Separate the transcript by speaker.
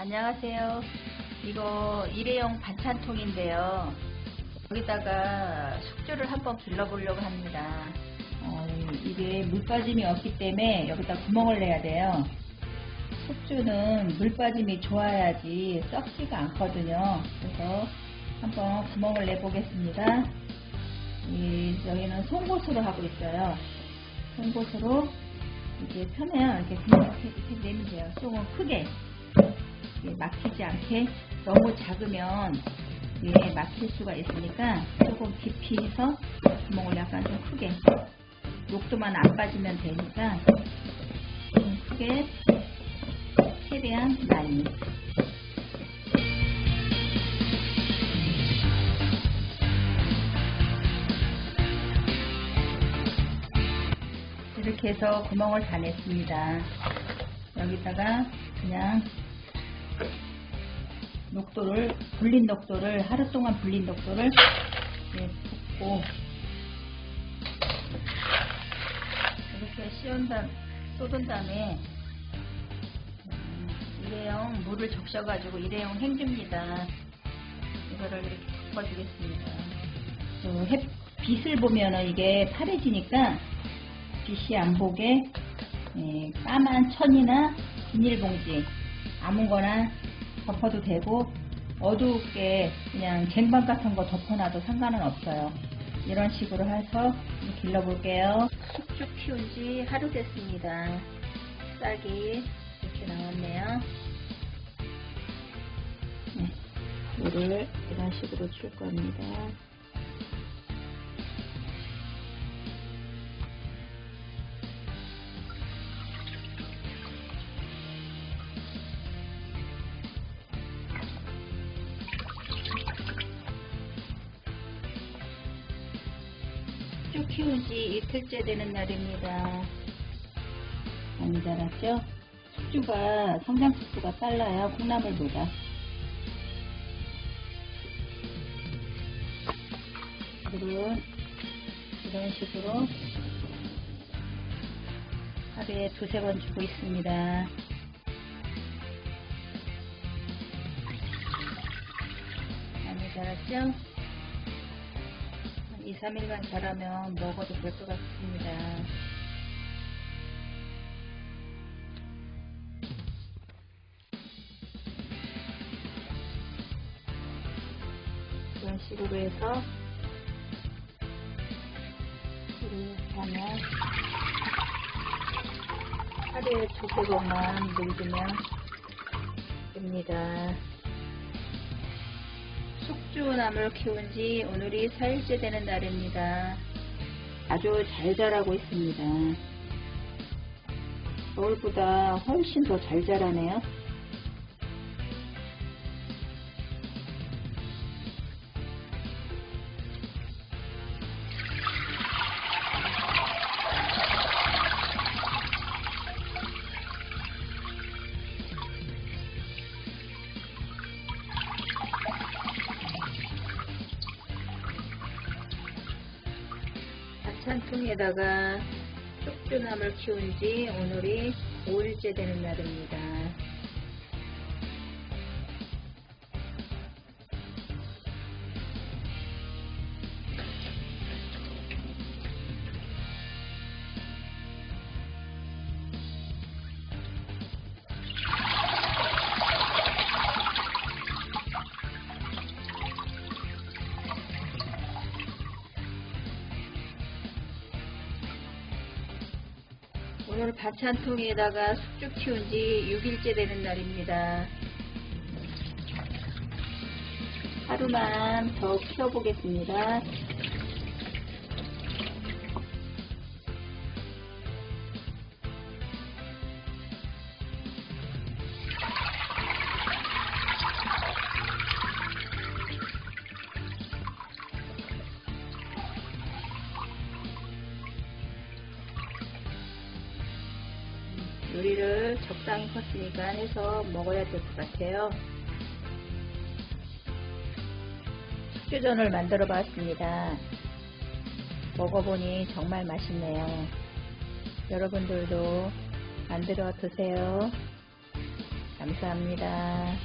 Speaker 1: 안녕하세요. 이거 일회용 반찬통인데요. 여기다가 숙주를 한번 길러보려고 합니다. 어, 이게 물 빠짐이 없기 때문에 여기다 구멍을 내야 돼요. 숙주는 물 빠짐이 좋아야지 썩지가 않거든요. 그래서 한번 구멍을 내보겠습니다. 이, 여기는 송곳으로 하고 있어요. 송곳으로 이게 펴면 이렇게 그냥 이렇게, 내면 돼요. 송은 크게 이게 막히지 않게 너무 작으면 이게 막힐 수가 있으니까 조금 깊이 해서 구멍을 약간 좀 크게 녹도만 안 빠지면 되니까 좀 크게 최대한 많이 이렇게 해서 구멍을 다 냈습니다. 여기다가 그냥 녹도를 불린 녹도를 하루 동안 불린 녹도를 이렇게 붓고 이렇게 씌운 다음 쏟은 다음에 음, 일회용 물을 적셔가지고 일회용 행주입니다. 이거를 이렇게 덮어주겠습니다. 그 햇 빛을 보면은 이게 파래지니까 빛이 안 보게 예, 까만 천이나 비닐봉지 아무거나 덮어도 되고 어둡게 그냥 쟁반 같은 거 덮어놔도 상관은 없어요. 이런 식으로 해서 길러볼게요. 쑥쭉 키운 지 하루 됐습니다. 싹이 이렇게 나왔네요. 네, 물을 이런 식으로 줄 겁니다. 쭉 키운 지 이틀째 되는 날입니다. 많이 자랐죠? 숙주가 성장 속도가 빨라요. 콩나물보다. 물은 이런 식으로 하루에 두세 번 주고 있습니다. 많이 자랐죠? 2, 3일만 자라면 먹어도 될 것 같습니다. 이런 식으로 해서 이렇게 하면 하루에 두세 번만 물주면 됩니다. 숙주나물 키운 지 오늘이 4일째 되는 날입니다. 아주 잘 자라고 있습니다. 겨울보다 훨씬 더 잘 자라네요. 반찬통에다가 숙주나물 키운 지 오늘이 5일째 되는 날입니다. 오늘 반찬통에다가 숙주 키운 지 6일째 되는 날입니다. 하루만 더 키워보겠습니다. 요리를 적당히 컸으니까 해서 먹어야 될 것 같아요. 숙주전을 만들어 봤습니다. 먹어보니 정말 맛있네요. 여러분들도 만들어 드세요. 감사합니다.